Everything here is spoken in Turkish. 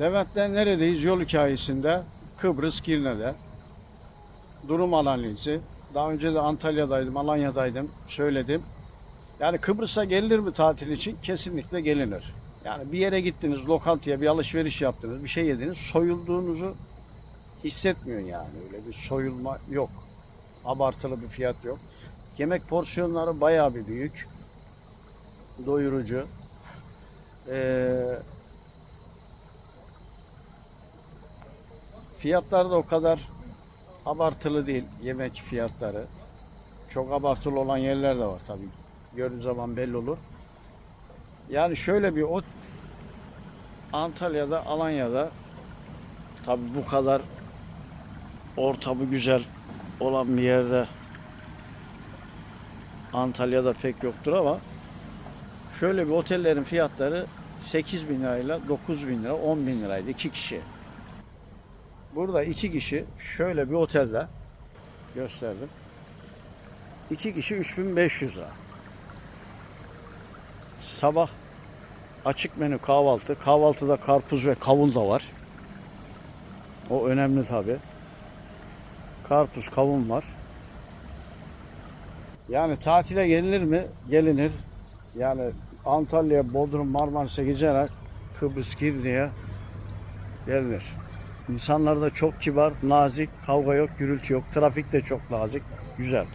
Levent'te neredeyiz? Yol hikayesinde Kıbrıs Girne'de. Durum analizi. Daha önce de Antalya'daydım, Alanya'daydım. Söyledim. Yani Kıbrıs'a gelinir mi tatil için? Kesinlikle gelinir. Yani bir yere gittiniz, lokantaya bir alışveriş yaptınız, bir şey yediniz, soyulduğunuzu hissetmiyorsun yani. Öyle bir soyulma yok. Abartılı bir fiyat yok. Yemek porsiyonları bayağı bir büyük. Doyurucu. Ee, fiyatlar da o kadar abartılı değil yemek fiyatları. Çok abartılı olan yerler de var tabii. Gördüğün zaman belli olur. Yani şöyle bir o Antalya'da, Alanya'da tabii bu kadar ortamı güzel olan bir yerde Antalya'da pek yoktur ama şöyle bir otellerin fiyatları 8 bin lirayla 9 bin lira 10 bin liraydı iki kişi. Burada iki kişi şöyle bir otelde gösterdim. İki kişi 3500 lira. Sabah açık menü kahvaltı. Kahvaltıda karpuz ve kavun da var. O önemli tabi. Karpuz, kavun var. Yani tatile gelinir mi? Gelinir. Yani Antalya, Bodrum, Marmaris'e gidecekler. Kıbrıs, Girne'ye gelinir. İnsanlar da çok kibar, nazik, kavga yok, gürültü yok. Trafik de çok nazik, güzel.